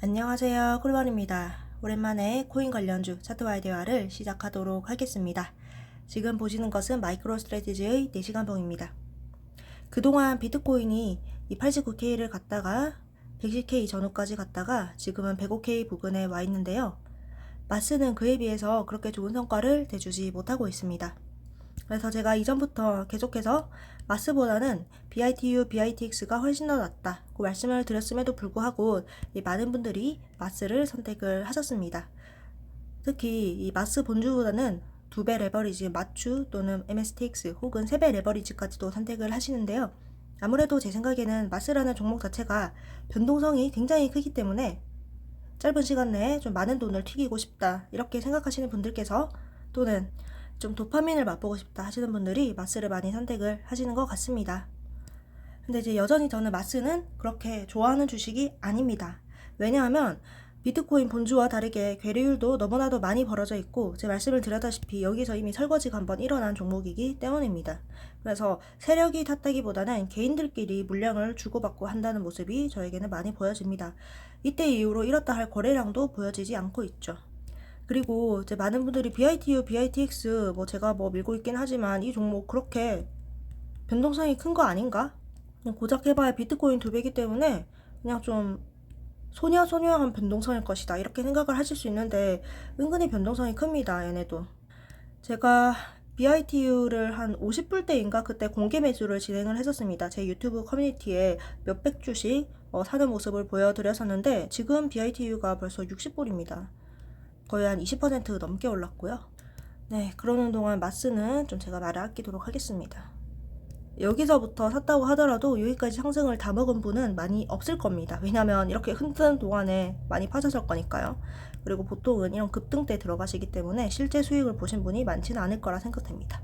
안녕하세요. 꿀벌입니다. 오랜만에 코인 관련주 차트와의 대화를 시작하도록 하겠습니다. 지금 보시는 것은 마이크로 스트레티지의 4시간 봉입니다. 그동안 비트코인이 이 89K를 갔다가 110K 전후까지 갔다가 지금은 105K 부근에 와 있는데요. 마스는 그에 비해서 그렇게 좋은 성과를 내주지 못하고 있습니다. 그래서 제가 이전부터 계속해서 마스보다는 BITU, BITX가 훨씬 더 낫다. 그 말씀을 드렸음에도 불구하고 이 많은 분들이 마스를 선택을 하셨습니다. 특히 이 마스 본주보다는 두 배 레버리지 마추 또는 MSTX 혹은 세 배 레버리지까지도 선택을 하시는데요. 아무래도 제 생각에는 마스라는 종목 자체가 변동성이 굉장히 크기 때문에 짧은 시간 내에 좀 많은 돈을 튀기고 싶다 이렇게 생각하시는 분들께서 또는 좀 도파민을 맛보고 싶다 하시는 분들이 마스를 많이 선택을 하시는 것 같습니다. 근데 이제 여전히 저는 마스는 그렇게 좋아하는 주식이 아닙니다. 왜냐하면 비트코인 본주와 다르게 괴리율도 너무나도 많이 벌어져 있고 제 말씀을 드렸다시피 여기서 이미 설거지가 한번 일어난 종목이기 때문입니다. 그래서 세력이 탔다기보다는 개인들끼리 물량을 주고받고 한다는 모습이 저에게는 많이 보여집니다. 이때 이후로 이렇다 할 거래량도 보여지지 않고 있죠. 그리고 이제 많은 분들이 BITU, BITX 뭐 제가 뭐 밀고 있긴 하지만 이 종목 그렇게 변동성이 큰 거 아닌가? 그냥 고작 해봐야 비트코인 두 배기 때문에 그냥 좀 소녀소녀한 변동성일 것이다. 이렇게 생각을 하실 수 있는데 은근히 변동성이 큽니다 얘네도. 제가 BITU를 한 50불 대인가 그때 공개 매수를 진행을 했었습니다. 제 유튜브 커뮤니티에 몇백 주씩 어, 사는 모습을 보여드렸었는데 지금 BITU가 벌써 60불입니다 거의 한 20% 넘게 올랐고요. 네, 그러는 동안 마스는 좀 제가 말을 아끼도록 하겠습니다. 여기서부터 샀다고 하더라도 여기까지 상승을 다 먹은 분은 많이 없을 겁니다. 왜냐면 이렇게 흔드는 동안에 많이 파셨을 거니까요. 그리고 보통은 이런 급등 때 들어가시기 때문에 실제 수익을 보신 분이 많지는 않을 거라 생각됩니다.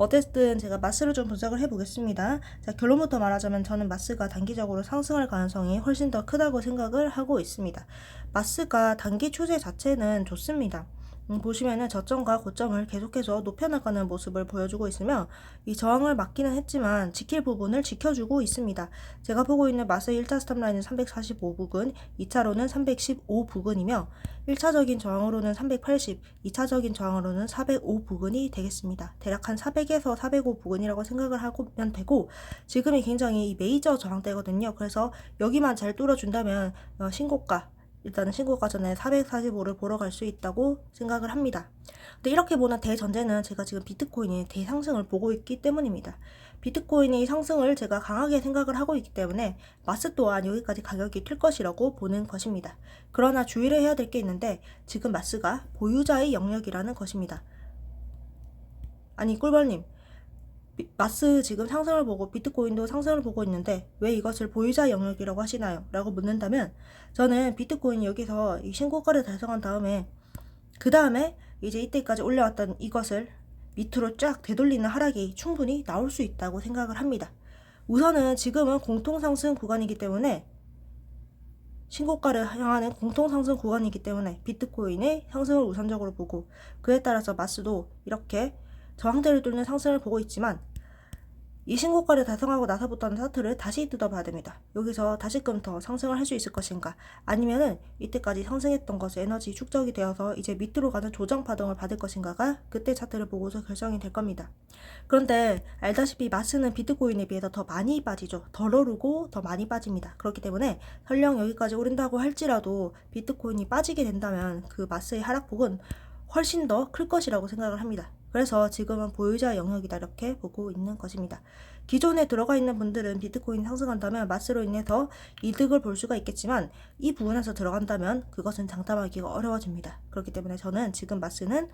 어쨌든 제가 마스를 좀 분석을 해보겠습니다. 자, 결론부터 말하자면 저는 마스가 단기적으로 상승할 가능성이 훨씬 더 크다고 생각을 하고 있습니다. 마스가 단기 추세 자체는 좋습니다. 음, 보시면은 저점과 고점을 계속해서 높여나가는 모습을 보여주고 있으며 이 저항을 막기는 했지만 지킬 부분을 지켜주고 있습니다. 제가 보고 있는 마스 1차 스탑 라인은 345부근, 2차로는 315부근이며 1차적인 저항으로는 380, 2차적인 저항으로는 405부근이 되겠습니다. 대략 한 400에서 405부근이라고 생각을 하면 되고 지금이 굉장히 메이저 저항대거든요. 그래서 여기만 잘 뚫어준다면 어, 신고가 일단은 신고가 전에 445를 보러 갈 수 있다고 생각을 합니다. 근데 이렇게 보는 대전제는 제가 지금 비트코인의 대상승을 보고 있기 때문입니다. 비트코인의 상승을 제가 강하게 생각을 하고 있기 때문에 마스 또한 여기까지 가격이 튈 것이라고 보는 것입니다. 그러나 주의를 해야 될 게 있는데 지금 마스가 보유자의 영역이라는 것입니다. 아니 꿀벌님 마스 지금 상승을 보고 비트코인도 상승을 보고 있는데 왜 이것을 보유자 영역이라고 하시나요? 라고 묻는다면 저는 비트코인이 여기서 이 신고가를 달성한 다음에 그 다음에 이제 이때까지 올려왔던 이것을 밑으로 쫙 되돌리는 하락이 충분히 나올 수 있다고 생각을 합니다. 우선은 지금은 공통상승 구간이기 때문에 신고가를 향하는 공통상승 구간이기 때문에 비트코인의 상승을 우선적으로 보고 그에 따라서 마스도 이렇게 저항대를 뚫는 상승을 보고 있지만 이 신고가를 달성하고 나서부터는 차트를 다시 뜯어봐야 됩니다. 여기서 다시금 더 상승을 할 수 있을 것인가 아니면은 이때까지 상승했던 것이 에너지 축적이 되어서 이제 밑으로 가는 조정 파동을 받을 것인가가 그때 차트를 보고서 결정이 될 겁니다. 그런데 알다시피 마스는 비트코인에 비해서 더 많이 빠지죠. 덜 오르고 더 많이 빠집니다. 그렇기 때문에 설령 여기까지 오른다고 할지라도 비트코인이 빠지게 된다면 그 마스의 하락폭은 훨씬 더 클 것이라고 생각을 합니다. 그래서 지금은 보유자 영역이다 이렇게 보고 있는 것입니다. 기존에 들어가 있는 분들은 비트코인 상승한다면 마스로 인해서 이득을 볼 수가 있겠지만 이 부분에서 들어간다면 그것은 장담하기가 어려워집니다. 그렇기 때문에 저는 지금 마스는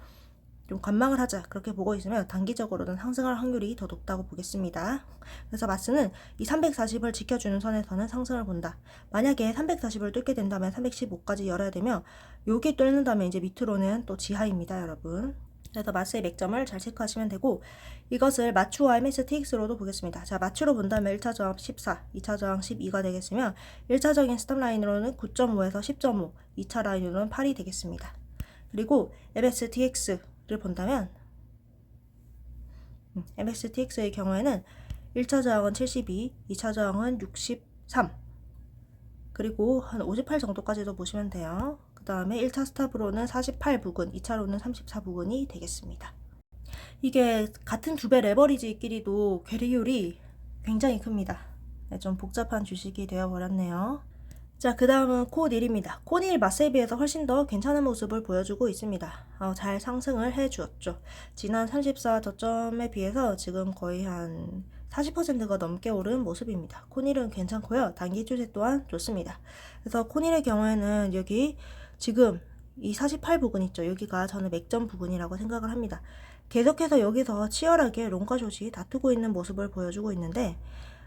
좀 관망을 하자 그렇게 보고 있으면 단기적으로는 상승할 확률이 더 높다고 보겠습니다. 그래서 마스는 이 340을 지켜주는 선에서는 상승을 본다. 만약에 340을 뚫게 된다면 315까지 열어야 되며 요게 뚫는다면 이제 밑으로는 또 지하입니다 여러분. 그래서 마스의 맥점을 잘 체크하시면 되고 이것을 마추와 MSTX로도 보겠습니다. 자 마추로 본다면 1차 저항 14, 2차 저항 12가 되겠으며 1차적인 스탑 라인으로는 9.5에서 10.5, 2차 라인으로는 8이 되겠습니다. 그리고 MSTX를 본다면 음, MSTX의 경우에는 1차 저항은 72, 2차 저항은 63, 그리고 한 58 정도까지도 보시면 돼요. 그 다음에 1차 스탑으로는 48 부근, 2차로는 34 부근이 되겠습니다. 이게 같은 두 배 레버리지끼리도 괴리율이 굉장히 큽니다. 네, 좀 복잡한 주식이 되어버렸네요. 자, 그 다음은 코닐입니다. 코닐 맛에 비해서 훨씬 더 괜찮은 모습을 보여주고 있습니다. 어, 잘 상승을 해주었죠. 지난 34 저점에 비해서 지금 거의 한 40%가 넘게 오른 모습입니다. 코닐은 괜찮고요. 단기 추세 또한 좋습니다. 그래서 코닐의 경우에는 여기 지금 이 48 부분 있죠. 여기가 저는 맥점 부분이라고 생각을 합니다. 계속해서 여기서 치열하게 롱과 숏이 다투고 있는 모습을 보여주고 있는데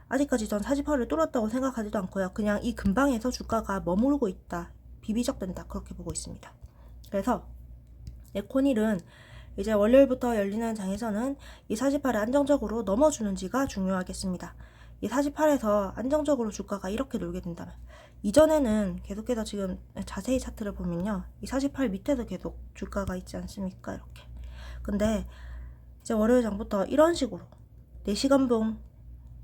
아직까지 전 48을 뚫었다고 생각하지도 않고요. 그냥 이 근방에서 주가가 머무르고 있다. 비비적된다. 그렇게 보고 있습니다. 그래서 에코닐은 이제 월요일부터 열리는 장에서는 이 48을 안정적으로 넘어주는지가 중요하겠습니다. 이 48에서 안정적으로 주가가 이렇게 놀게 된다면 이전에는 계속해서 지금 자세히 차트를 보면요. 이 48 밑에서 계속 주가가 있지 않습니까? 이렇게. 근데 이제 월요일 장부터 이런 식으로 4시간봉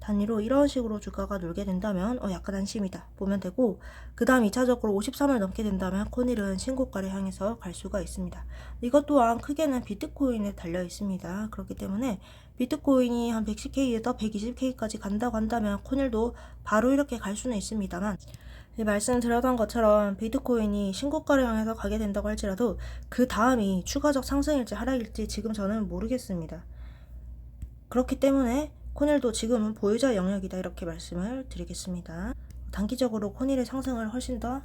단위로 이런 식으로 주가가 놀게 된다면 어 약간 안심이다 보면 되고 그 다음 2차적으로 53을 넘게 된다면 코닐은 신고가를 향해서 갈 수가 있습니다. 이것 또한 크게는 비트코인에 달려 있습니다. 그렇기 때문에 비트코인이 한 110K에서 120K까지 간다고 한다면 코닐도 바로 이렇게 갈 수는 있습니다만 말씀드렸던 것처럼 비트코인이 신고가를 향해서 가게 된다고 할지라도 그 다음이 추가적 상승일지 하락일지 지금 저는 모르겠습니다. 그렇기 때문에 코닐도 지금은 보유자 영역이다 이렇게 말씀을 드리겠습니다. 단기적으로 코닐의 상승을 훨씬 더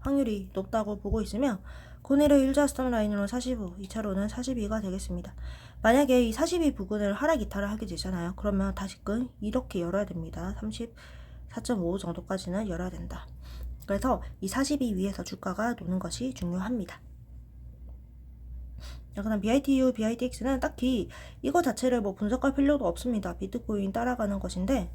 확률이 높다고 보고 있으며 코닐의 1자 스탑 라인으로 45, 2차로는 42가 되겠습니다. 만약에 이 42 부근을 하락 이탈을 하게 되잖아요. 그러면 다시금 이렇게 열어야 됩니다. 34.5 정도까지는 열어야 된다. 그래서 이 42 위에서 주가가 노는 것이 중요합니다. 그 다음 BITU, BITX는 딱히 이거 자체를 뭐 분석할 필요도 없습니다. 비트코인 따라가는 것인데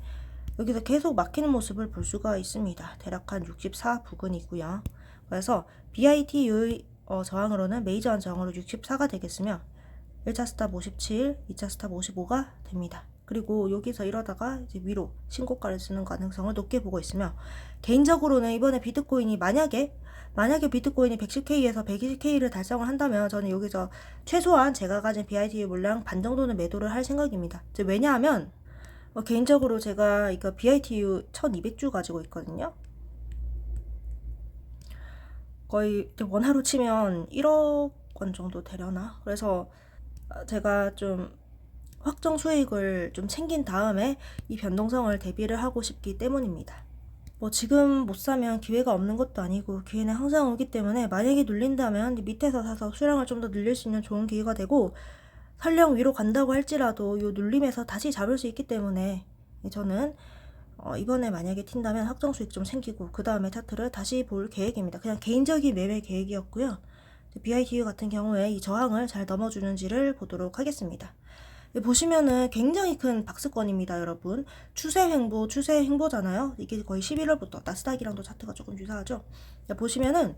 여기서 계속 막히는 모습을 볼 수가 있습니다. 대략 한 64 부근이고요. 그래서 BITU 어, 저항으로는 메이저한 저항으로 64가 되겠으며 1차 스탑 57, 2차 스탑 55가 됩니다. 그리고 여기서 이러다가 이제 위로 신고가를 쓰는 가능성을 높게 보고 있으며 개인적으로는 이번에 비트코인이 만약에 만약에 비트코인이 110K에서 120K를 달성을 한다면 저는 여기서 최소한 제가 가진 BITU 물량 반 정도는 매도를 할 생각입니다. 왜냐하면 어, 개인적으로 제가 이거 BITU 1200주 가지고 있거든요. 거의 원화로 치면 1억 원 정도 되려나? 그래서 제가 좀 확정 수익을 좀 챙긴 다음에 이 변동성을 대비를 하고 싶기 때문입니다. 뭐 지금 못 사면 기회가 없는 것도 아니고 기회는 항상 오기 때문에 만약에 눌린다면 밑에서 사서 수량을 좀 더 늘릴 수 있는 좋은 기회가 되고 설령 위로 간다고 할지라도 이 눌림에서 다시 잡을 수 있기 때문에 저는 어 이번에 만약에 튄다면 확정 수익 좀 챙기고 그 다음에 차트를 다시 볼 계획입니다. 그냥 개인적인 매매 계획이었고요. BITU 같은 경우에 이 저항을 잘 넘어주는지를 보도록 하겠습니다. 보시면은 굉장히 큰 박스권입니다, 여러분. 추세 횡보, 추세 횡보잖아요. 이게 거의 11월부터 나스닥이랑도 차트가 조금 유사하죠. 보시면은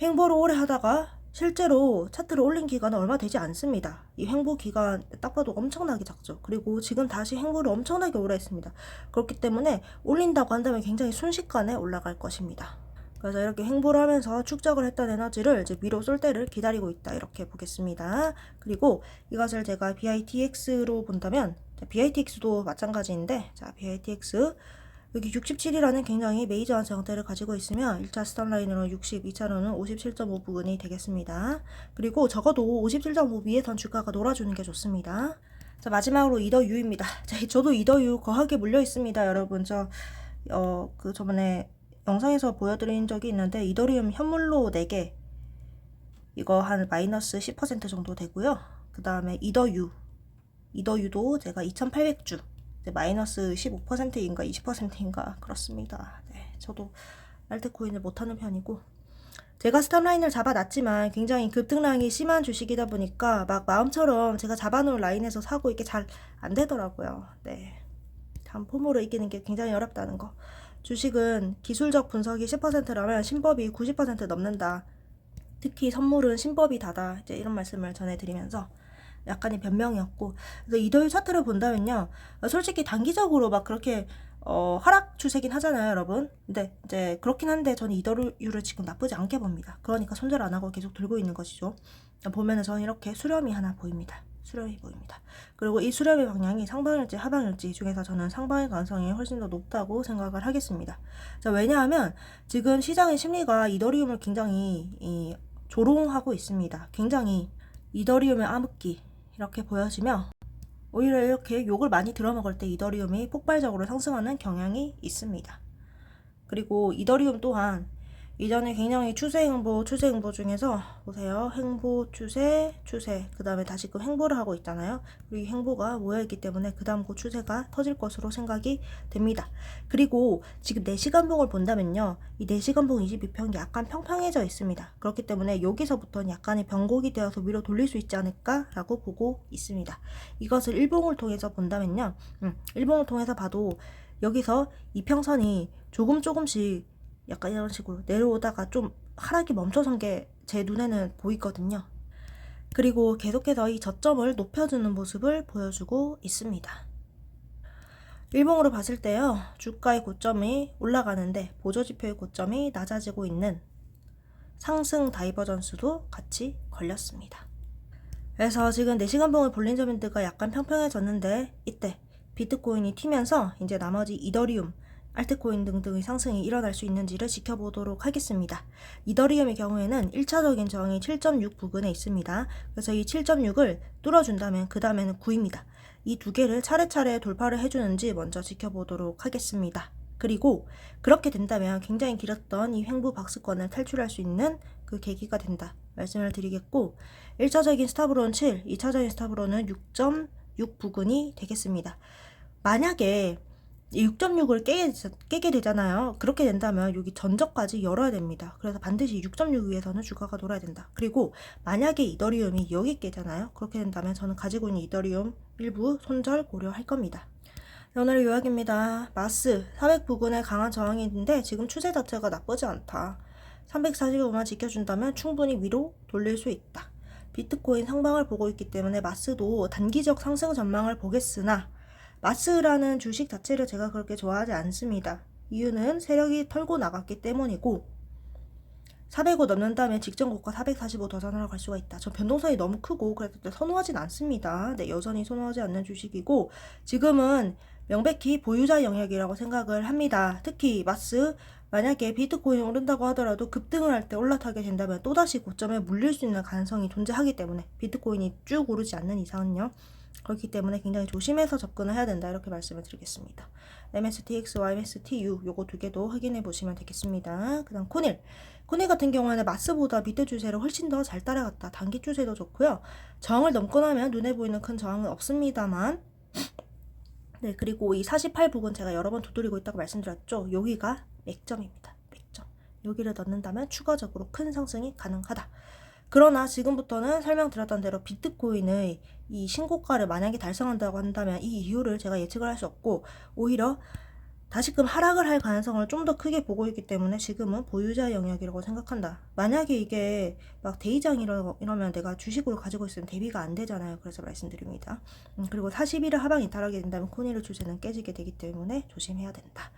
횡보를 오래 하다가 실제로 차트를 올린 기간은 얼마 되지 않습니다. 이 횡보 기간 딱 봐도 엄청나게 작죠. 그리고 지금 다시 횡보를 엄청나게 오래 했습니다. 그렇기 때문에 올린다고 한다면 굉장히 순식간에 올라갈 것입니다. 그래서 이렇게 행보를 하면서 축적을 했던 에너지를 이제 위로 쏠 때를 기다리고 있다 이렇게 보겠습니다. 그리고 이것을 제가 BITX로 본다면 BITX도 마찬가지인데 자 BITX 여기 67이라는 굉장히 메이저한 형태를 가지고 있으며 1차 스탑라인으로 60, 2차로는 57.5 부근이 되겠습니다. 그리고 적어도 57.5 위에선 주가가 놀아주는 게 좋습니다. 자 마지막으로 이더유입니다. 자 저도 이더유 거하게 물려 있습니다, 여러분. 저 어 그 저번에 영상에서 보여드린 적이 있는데 이더리움 현물로 4개 이거 한 마이너스 10% 정도 되고요. 그 다음에 이더유 이더유도 제가 2800주 마이너스 15%인가 20%인가 그렇습니다. 네, 저도 알트코인을 못하는 편이고 제가 스탑라인을 잡아놨지만 굉장히 급등량이 심한 주식이다 보니까 막 마음처럼 제가 잡아놓은 라인에서 사고 이게 잘 안 되더라고요. 네. 참 포모를 이기는 게 굉장히 어렵다는 거. 주식은 기술적 분석이 10%라면 신법이 90% 넘는다. 특히 선물은 신법이 다다. 이제 이런 말씀을 전해드리면서 약간의 변명이었고 그래서 이더유 차트를 본다면요 솔직히 단기적으로 막 그렇게 어, 하락 추세긴 하잖아요, 여러분. 근데 이제 그렇긴 한데 저는 이더리움을 지금 나쁘지 않게 봅니다. 그러니까 손절 안 하고 계속 들고 있는 것이죠. 보면은 저는 이렇게 수렴이 하나 보입니다. 수렴이 보입니다. 그리고 이 수렴의 방향이 상방일지 하방일지 중에서 저는 상방의 가능성이 훨씬 더 높다고 생각을 하겠습니다. 자, 왜냐하면 지금 시장의 심리가 이더리움을 굉장히 이, 조롱하고 있습니다. 굉장히 이더리움의 암흑기 이렇게 보여지며 오히려 이렇게 욕을 많이 들어먹을 때 이더리움이 폭발적으로 상승하는 경향이 있습니다. 그리고 이더리움 또한 이전에 굉장히 추세 행보, 추세 행보 중에서 보세요. 행보, 추세, 추세. 그 다음에 다시금 행보를 하고 있잖아요. 그리고 이 행보가 모여있기 때문에 그 다음 그 추세가 터질 것으로 생각이 됩니다. 그리고 지금 4시간봉을 본다면요. 이 4시간봉 22평이 약간 평평해져 있습니다. 그렇기 때문에 여기서부터는 약간의 변곡이 되어서 위로 돌릴 수 있지 않을까라고 보고 있습니다. 이것을 일봉을 통해서 본다면요. 음, 일봉을 통해서 봐도 여기서 이 평선이 조금 조금씩 약간 이런 식으로 내려오다가 좀 하락이 멈춰선 게 제 눈에는 보이거든요. 그리고 계속해서 이 저점을 높여주는 모습을 보여주고 있습니다. 일봉으로 봤을 때요, 주가의 고점이 올라가는데 보조지표의 고점이 낮아지고 있는 상승 다이버전스도 같이 걸렸습니다. 그래서 지금 4시간 봉의 볼린저밴드가 약간 평평해졌는데 이때 비트코인이 튀면서 이제 나머지 이더리움, 알트코인 등등의 상승이 일어날 수 있는지를 지켜보도록 하겠습니다. 이더리움의 경우에는 1차적인 저항이 7.6 부근에 있습니다. 그래서 이 7.6을 뚫어준다면 그 다음에는 9입니다. 이 두 개를 차례차례 돌파를 해주는지 먼저 지켜보도록 하겠습니다. 그리고 그렇게 된다면 굉장히 길었던 이 횡보 박스권을 탈출할 수 있는 그 계기가 된다 말씀을 드리겠고 1차적인 스탑으로는 7, 2차적인 스탑으로는 6.6 부근이 되겠습니다. 만약에 6.6을 깨게, 깨게 되잖아요. 그렇게 된다면 여기 전적까지 열어야 됩니다. 그래서 반드시 6.6 위에서는 주가가 돌아야 된다. 그리고 만약에 이더리움이 여기 깨잖아요. 그렇게 된다면 저는 가지고 있는 이더리움 일부 손절 고려할 겁니다. 네, 오늘의 요약입니다. 마스 400 부근에 강한 저항이 있는데 지금 추세 자체가 나쁘지 않다. 345만 지켜준다면 충분히 위로 돌릴 수 있다. 비트코인 상방을 보고 있기 때문에 마스도 단기적 상승 전망을 보겠으나 마스라는 주식 자체를 제가 그렇게 좋아하지 않습니다. 이유는 세력이 털고 나갔기 때문이고 405 넘는다면 직전 고가 445 도전하러 갈 수가 있다. 저 변동성이 너무 크고 그래서 선호하진 않습니다. 네, 여전히 선호하지 않는 주식이고 지금은 명백히 보유자 영역이라고 생각을 합니다. 특히 마스 만약에 비트코인이 오른다고 하더라도 급등을 할 때 올라타게 된다면 또다시 고점에 물릴 수 있는 가능성이 존재하기 때문에 비트코인이 쭉 오르지 않는 이상은요. 그렇기 때문에 굉장히 조심해서 접근을 해야 된다 이렇게 말씀을 드리겠습니다. MSTX, YMSTU 요거 두 개도 확인해 보시면 되겠습니다. 그 다음 코닐 코닐 같은 경우에는 마스보다 밑에 추세를 훨씬 더 잘 따라갔다. 단기 추세도 좋고요. 저항을 넘고 나면 눈에 보이는 큰 저항은 없습니다만 네 그리고 이 48 부분 제가 여러 번 두드리고 있다고 말씀드렸죠. 여기가 맥점입니다. 맥점. 여기를 넣는다면 추가적으로 큰 상승이 가능하다. 그러나 지금부터는 설명드렸던 대로 비트코인의 이 신고가를 만약에 달성한다고 한다면 이 이유를 제가 예측을 할 수 없고 오히려 다시금 하락을 할 가능성을 좀 더 크게 보고 있기 때문에 지금은 보유자 영역이라고 생각한다. 만약에 이게 막 대이장이라 이러면 내가 주식으로 가지고 있으면 대비가 안 되잖아요. 그래서 말씀드립니다. 음, 그리고 41을 하방 이탈하게 된다면 코니르 추세는 깨지게 되기 때문에 조심해야 된다.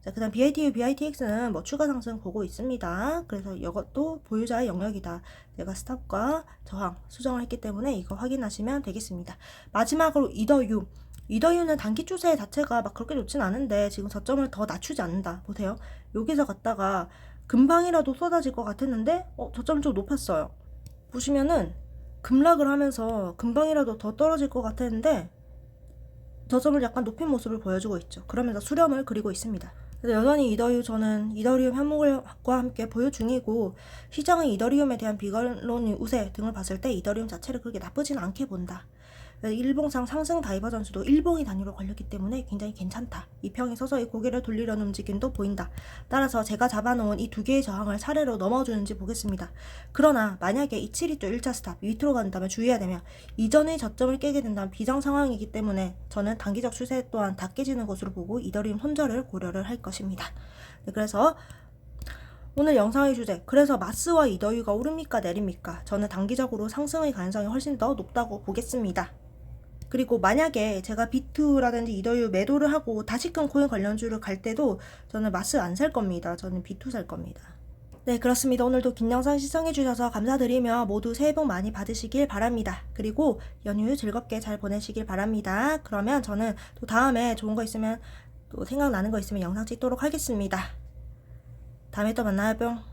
자, 그 다음 BITU, BITX는 뭐 추가 상승 보고 있습니다. 그래서 이것도 보유자의 영역이다. 내가 스탑과 저항 수정을 했기 때문에 이거 확인하시면 되겠습니다. 마지막으로 이더유. 이더유는 단기 추세 자체가 막 그렇게 좋진 않은데 지금 저점을 더 낮추지 않는다. 보세요. 여기서 갔다가 금방이라도 쏟아질 것 같았는데 어, 저점 좀 높았어요. 보시면은 급락을 하면서 금방이라도 더 떨어질 것 같았는데 저점을 약간 높인 모습을 보여주고 있죠. 그러면서 수렴을 그리고 있습니다. 그래서 여전히 이더유 저는 이더리움 현목과 함께 보유 중이고 시장은 이더리움에 대한 비관론이 우세 등을 봤을 때 이더리움 자체를 그렇게 나쁘지는 않게 본다. 일봉상 상승 다이버전스도 일봉이 단위로 걸렸기 때문에 굉장히 괜찮다. 이 평이 서서히 고개를 돌리려는 움직임도 보인다. 따라서 제가 잡아놓은 이 두 개의 저항을 차례로 넘어주는지 보겠습니다. 그러나 만약에 이 7위 또 1차 스탑 밑으로 간다면 주의해야 되며 이전의 저점을 깨게 된다면 비정 상황이기 때문에 저는 단기적 추세 또한 다 깨지는 것으로 보고 이더리움 손절을 고려를 할 것입니다. 네, 그래서 오늘 영상의 주제 그래서 마스와 이더유가 오릅니까 내립니까 저는 단기적으로 상승의 가능성이 훨씬 더 높다고 보겠습니다. 그리고 만약에 제가 비투라든지 이더유 매도를 하고 다시금 코인 관련주를 갈 때도 저는 마스 안 살 겁니다. 저는 비투 살 겁니다. 네, 그렇습니다. 오늘도 긴 영상 시청해주셔서 감사드리며 모두 새해 복 많이 받으시길 바랍니다. 그리고 연휴 즐겁게 잘 보내시길 바랍니다. 그러면 저는 또 다음에 좋은 거 있으면 또 생각나는 거 있으면 영상 찍도록 하겠습니다. 다음에 또 만나요, 뿅.